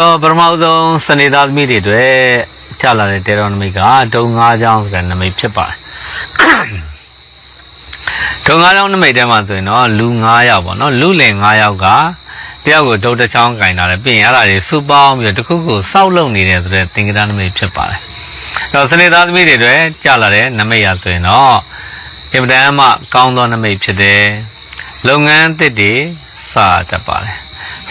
တော့ပထမဆုံးစနေသားသမီးတွေအတွက်ချလာတဲ့တေရောနမိတ်ကဒုံ၅ချောင်းဆိုတဲ့နမိတ်ဖြစ်ပါတယ်ဒုံ၅ချောင်းနမိတ်ထဲမှာဆိုရင်တော့လူ9ယောက်ပေါ့နော်လူလင်9ယောက်ကတယောက်ကိုဒုတ်တစ်ချောင်းကင်တာလေပြီးရင်အဲ့ဒါတွေစူပေါင်းပြီးတော့တစ်ခုခုစောက်လုံနေတယ်ဆိုတဲ့သင်္ကတနမိတ်ဖြစ်ပါတယ်အဲ့တော့စနေသားသမီးတွေအတွက်ချလာတဲ့နမိတ်ရဆိုရင်တော့အင်မတန်မှကောင်းသောနမိတ်ဖြစ်တယ်လုပ်ငန်းအသစ်တွေစတတ်ပါတယ်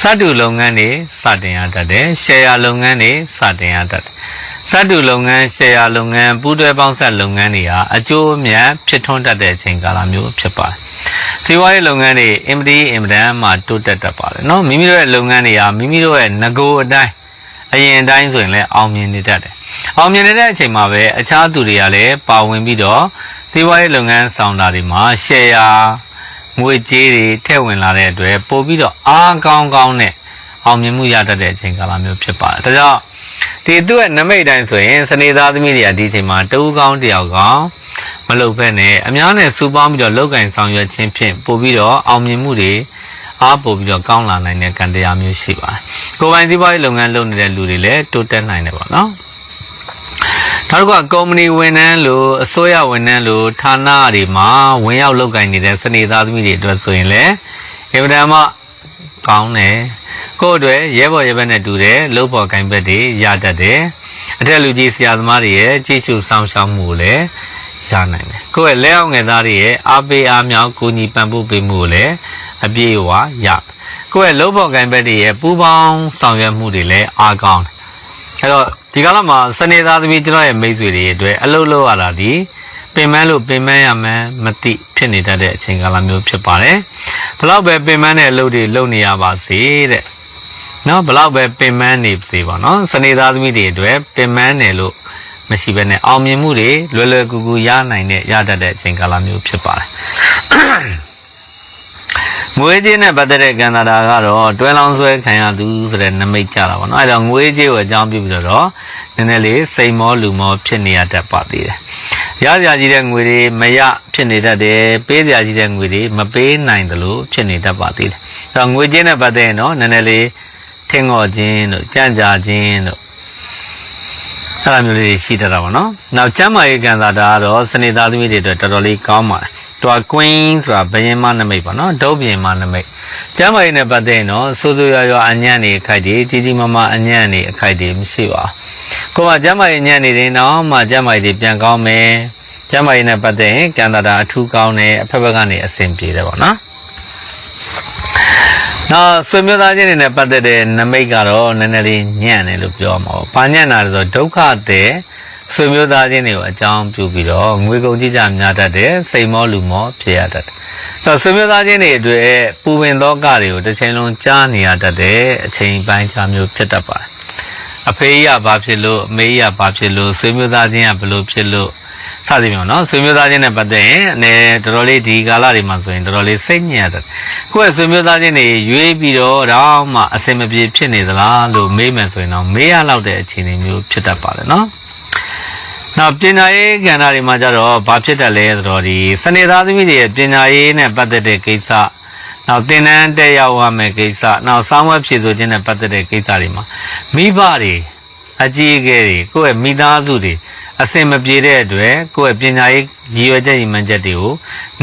စတုလုပ်ငန်းတွေစတင်ရတတ်တယ်ရှယ်ယာလုပ်ငန်းတွေစတင်ရတတ်တယ်စတုလုပ်ငန်းရှယ်ယာလုပ်ငန်းပူးတွဲပေါင်းဆက်လုပ်ငန်းတွေဟာအကျိုးအမြတ်ဖြစ်ထွန်းတတ်တဲ့အချိန်ကာလမျိုးဖြစ်ပါတယ်စီးပွားရေးလုပ်ငန်းတွေအင်မတီအင်မတန်မှတိုးတက်တတ်ပါတယ်နော်မိမိတို့ရဲ့လုပ်ငန်းတွေဟာမိမိတို့ရဲ့ငကိုအတိုင်းအရင်အတိုင်းဆိုရင်လည်းအောင်မြင်နေတတ်တယ်အောင်မြင်နေတဲ့အချိန်မှာပဲအခြားသူတွေကလည်းပါဝင်ပြီးတော့စီးပွားရေးလုပ်ငန်းဆောင်တာတွေမှာရှယ်ယာ ငွေကြေးတွေထည့်ဝင်လာတဲ့အတွက်ပို့ပြီးတော့အားကောင်းကောင်းနဲ့အောင်မြင်မှုရတတ်တဲ့အချိန်ကာလမျိုးဖြစ်ပါတယ်။ဒါကြောင့်ဒီသူ့ရဲ့နမိတ်တိုင်းဆိုရင်စနေသားသမီးတွေကဒီအချိန်မှာတဦးကောင်းတယောက်ကောင်းမလုပ်ဘဲနဲ့အများနဲ့စူပေါင်းပြီးတော့လောက်ကင်ဆောင်ရွက်ခြင်းဖြင့်ပို့ပြီးတော့အောင်မြင်မှုတွေအားပို့ပြီးတော့ကောင်းလာနိုင်တဲ့ကံတရားမျိုးရှိပါတယ်။ကိုယ်ပိုင်စီးပွားရေးလုပ်ငန်းလုပ်နေတဲ့လူတွေလည်းတိုးတက်နိုင်တယ်ပေါ့နော်။ နောက်တစ်ခုကကုမ္ပဏီဝန်ထမ်းလို့အစိုးရဝန်ထမ်းလို့ဌာနတွေမှာဝင်ရောက်လုပ်ကိုင်နေတဲ့စနေသားသမီးတွေအတွက်ဆိုရင်လည်းအင်မတန်မှကောင်းတယ်ကိုယ့်အတွက်ရဲဘော်ရဲဘက်နဲ့တူတယ်လုပ်ဖို့ကင်ဘက်တွေရတတ်တယ်အထက်လူကြီးဆရာသမားတွေရဲ့ကြည်ချူဆောင်ရှောက်မှုကိုလည်းရနိုင်တယ်ကိုယ့်ရဲ့လက်အောက်ငယ်သားတွေရဲ့အားပေးအားမြောက်ကိုညီပံ့ပိုးပေးမှုကိုလည်းအပြည့်အဝရကိုယ့်ရဲ့လုပ်ဖို့ကင်ဘက်တွေရဲ့ပူးပေါင်းဆောင်ရွက်မှုတွေလည်းအားကောင်းတယ်အဲ့တော့ ဒီကာလမှာစနေသားသမီးကျွန်တော်ရဲ့မိတ်ဆွေတွေအတွက်အလုပ်လုပ်ရတာဒီပင်မလို့ပင်မရမှန်းမသိဖြစ်နေတတ်တဲ့အချိန်ကာလမျိုးဖြစ်ပါတယ်။ဘလောက်ပဲပင်မတဲ့အလုပ်တွေလုပ်နေရပါစေတဲ့။နော်ဘလောက်ပဲပင်မနေစေပါနော်။စနေသားသမီးတွေအတွက်ပင်မနေလို့မရှိဘဲနဲ့အောင်မြင်မှုတွေလွယ်လွယ်ကူကူရနိုင်တဲ့ရတတ်တဲ့အချိန်ကာလမျိုးဖြစ်ပါတယ်။ ငွေကြေးနဲ့ပတ်သက်တဲ့ကံတာတာကတော့တွဲလောင်းဆွဲခံရသူဆိုတဲ့နမိတ်ကြတာပေါ့နော်အဲဒါငွေကြေးကိုအကြောင်းပြုပြီးတော့နည်းနည်းလေးစိန်မောလူမောဖြစ်နေရတတ်ပါသေးတယ်ရစရာကြီးတဲ့ငွေတွေမရဖြစ်နေတတ်တယ်ပေးစရာကြီးတဲ့ငွေတွေမပေးနိုင်တယ်လို့ဖြစ်နေတတ်ပါသေးတယ်အဲတော့ငွေကြေးနဲ့ပတ်သက်ရင်တော့နည်းနည်းလေးထင်ငော်ခြင်းတို့ကြံ့ကြာခြင်းတို့အဲ့လိုမျိုးလေးတွေရှိတတ်တာပေါ့နော်နောက်ကျမ်းမာရေးကံတာတာကတော့စနေသားသမီးတွေအတွက်တော်တော်လေးကောင်းပါတယ် တွာ queen ဆိုတာဘယင်းမနမိတ်ပေါ့နော်ဒုတ်ပြင်မနမိတ်ကျမ်းမာရေးနဲ့ပတ်သက်ရင်တော့ဆိုးဆိုးရွားရွားအညံ့နေအခိုက်တွေကြီးကြီးမားမားအညံ့နေအခိုက်တွေမရှိပါဘူးကိုယ်ကကျမ်းမာရေးညံ့နေတယ်တော့မှကျမ်းမာရေးတွေပြန်ကောင်းမယ်ကျမ်းမာရေးနဲ့ပတ်သက်ရင်ကံတာတာအထူးကောင်းတယ်အဖက်ဖက်ကနေအဆင်ပြေတယ်ပေါ့နော် နောက်ဆွေမျိုးသားချင်းတွေနဲ့ပတ်သက်တဲ့နမိတ်ကတော့နည်းနည်းလေးညံ့တယ်လို့ပြောမှာပေါ့။ဘာညံ့တာလဲဆိုတော့ဒုက္ခတဲ့ဆွေမျိုးသားချင်းတွေကိုအကြောင်းပြုပြီးတော့ငွေကုန်ကြီးကြများတတ်တယ်စိတ်မောလူမောဖြစ်ရတတ်တယ်။အဲတော့ဆွေမျိုးသားချင်းတွေအတွက်ပူပင်သောကတွေကိုတစ်ချိန်လုံးကြားနေရတတ်တဲ့အချိန်ပိုင်းခြားမျိုးဖြစ်တတ်ပါတယ်။အဖေကြီးကဘာဖြစ်လို့အမေကြီးကဘာဖြစ်လို့ဆွေမျိုးသားချင်းကဘယ်လိုဖြစ်လို့ စသည်ဖြင့်ပေါ့နော်ဆွေမျိုးသားချင်းနဲ့ပတ်သက်ရင်အနေတော်တော်လေးဒီကာလတွေမှာဆိုရင်တော်တော်လေးစိတ်ညစ်ရတယ်ကိုယ့်ရဲ့ဆွေမျိုးသားချင်းတွေရွေးပြီးတော့တော့မှအစင်မပြေဖြစ်နေသလားလို့မေးမယ်ဆိုရင်တော့မေးရလောက်တဲ့အခြေအနေမျိုးဖြစ်တတ်ပါတယ်နော်နောက်ပညာရေးကဏ္ဍတွေမှာကြတော့ဘာဖြစ်တတ်လဲဆိုတော့ဒီစနေသားသမီးတွေရဲ့ပညာရေးနဲ့ပတ်သက်တဲ့ကိစ္စနောက်သင်တန်းတက်ရောက်ရမယ့်ကိစ္စနောက်စောင်းဝဲဖြည့်ဆို့ခြင်းနဲ့ပတ်သက်တဲ့ကိစ္စတွေမှာမိဘတွေအကြီးအကဲတွေကိုယ့်ရဲ့မိသားစုတွေ အစင်မပြေတဲ့အတွက်ကိုယ့်ရဲ့ပညာရေးရည်ရွယ်ချက်ရည်မှန်းချက်တွေကို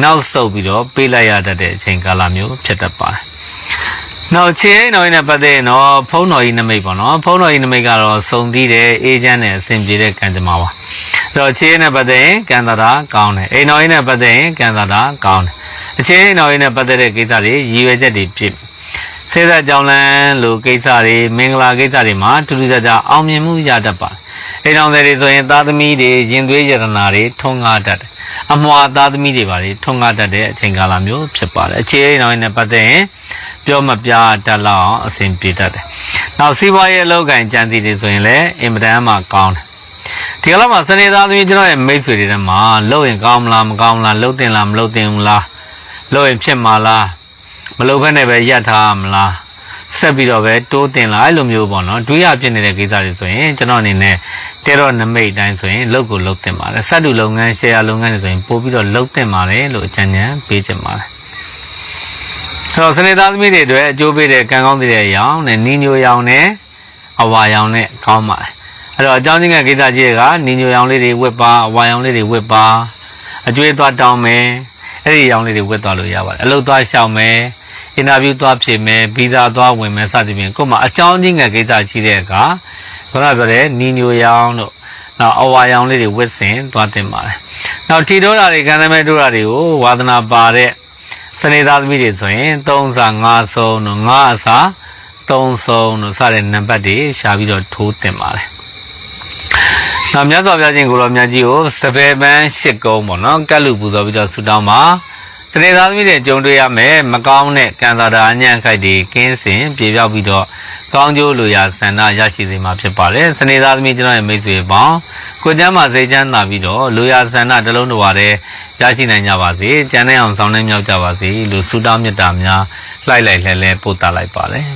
နောက်ဆုတ်ပြီးတော့ပေးလိုက်ရတတ်တဲ့အချိန်ကာလမျိုးဖြစ်တတ်ပါတယ်။နောက်ခြေအိမ်တော်ကြီးနဲ့ပတ်သက်ရင်တော့ဖုံးတော်ကြီးနမိတ်ပေါ့နော်။ဖုံးတော်ကြီးနမိတ်ကတော့စုံသီးတဲ့အေဂျင့်နဲ့အဆင်ပြေတဲ့ကံကြမ္မာပါ။အဲ့တော့ခြေအိမ်နဲ့ပတ်သက်ရင်ကံသာတာကောင်းတယ်။အိမ်တော်ကြီးနဲ့ပတ်သက်ရင်ကံသာတာကောင်းတယ်။အခြေအိမ်တော်ကြီးနဲ့ပတ်သက်တဲ့ကိစ္စတွေရည်ရွယ်ချက်တွေဖြစ်စေသက်ကြောင်းလန်းလိုကိစ္စတွေမင်္ဂလာကိစ္စတွေမှာတူတူကြကြအောင်မြင်မှုရတတ်ပါတယ်။ အိမ်တော်တွေဆိုရင် သားသမီးတွေရင်သွေးရတနာတွေထုံးကားတတ်တယ်။အမွာသားသမီးတွေပါလေထုံးကားတတ်တဲ့အချိန်ကာလမျိုးဖြစ်ပါတယ်။အခြေအိမ်တော်နဲ့ပတ်သက်ရင်ပြောမပြတတ်လောက်အောင်အဆင်ပြေတတ်တယ်။နောက်စီးပွားရေးအလုပ်ကိုင်ကြံစီတွေဆိုရင်လည်းအင်မတန်မှကောင်းတယ်။ဒီကလာမှာစနေသားသမီးကျွန်တော်ရဲ့မိတ်ဆွေတွေထဲမှာလှုပ်ရင်ကောင်းမလားမကောင်းဘူးလားလှုပ်တင်လားမလှုပ်တင်ဘူးလားလှုပ်ရင်ဖြစ်မှာလားမလှုပ်ဘဲနဲ့ပဲရပ်ထားရမလား ဆက်ပြီးတော့ပဲတိုးတင်လာအဲ့လိုမျိုးပေါ့နော်တွေးရဖြစ်နေတဲ့ကိစ္စတွေဆိုရင်ကျွန်တော်အနေနဲ့တဲတော့နမိတ်တိုင်းဆိုရင်လုတ်ကိုလုတ်တင်ပါတယ်စက်တူလုပ်ငန်းရှယ်ယာလုပ်ငန်းတွေဆိုရင်ပို့ပြီးတော့လုတ်တင်ပါတယ်လို့အကြံဉာဏ်ပေးချင်ပါတယ်အဲ့တော့စနေသားသမီးတွေအတွက်အကျိုးပေးတဲ့ကံကောင်းတဲ့အရောင်နဲ့နီညိုရောင်နဲ့အဝါရောင်နဲ့ကောင်းပါတယ်အဲ့တော့အကြောင်းချင်းကကိစ္စကြီးကနီညိုရောင်လေးတွေဝတ်ပါအဝါရောင်လေးတွေဝတ်ပါအကျွေးသွားတောင်းမယ်အဲ့ဒီရောင်လေးတွေဝတ်သွားလို့ရပါတယ်အလုပ်သွားရှောင်မယ် အင်တာဗျူးသွားဖြေမယ်ဗီဇာသွားဝင်မယ်စသဖြင့်ကို့မှာအကြောင်းချင်းကကိစ္စရှိတဲ့အခါခုနပြောတဲ့နီညိုရောင်တို့နောက်အဝါရောင်လေးတွေဝတ်ဆင်သွားတင်ပါတယ်နောက်ထီတိုးတာတွေကံသမဲတိုးတာတွေကိုဝါသနာပါတဲ့စနေသားသမီးတွေဆိုရင်3စာ5ဆုံးတို့5အစာ3ဆုံးတို့စတဲ့နံပါတ်တွေရှာပြီးတော့ထိုးတင်ပါတယ်။နောက်မြတ်စွာဘုရားရှင်ကိုရောမြတ်ကြီးကိုစပယ်ပန်းရှစ်ကုန်းပေါ့နော်ကတ်လူပူဇော်ပြီးတော့ဆုတောင်းပါ စနေသားသမီးတွေကြုံတွေ့ရမယ်မကောင်းတဲ့ကံသာတာအညံ့ခိုက်တွေကင်းစင်ပြေပြောက်ပြီးတော့ကောင်းကျိုးလိုရာဆန္ဒရရှိစေမှာဖြစ်ပါတယ်စနေသားသမီးကျွန်တော်ရဲ့မိတ်ဆွေပေါင်းကိုကျမ်းမှာစိတ်ချမ်းသာပြီးတော့လိုရာဆန္ဒတစ်လုံးတစ်ဝါတည်းရရှိနိုင်ကြပါစေကျန်တဲ့အောင်ဆောင်နေမြောက်ကြပါစေလို့ဆုတောင်းမေတ္တာများလှိုက်လိုက်လဲလဲပို့တာလိုက်ပါတယ်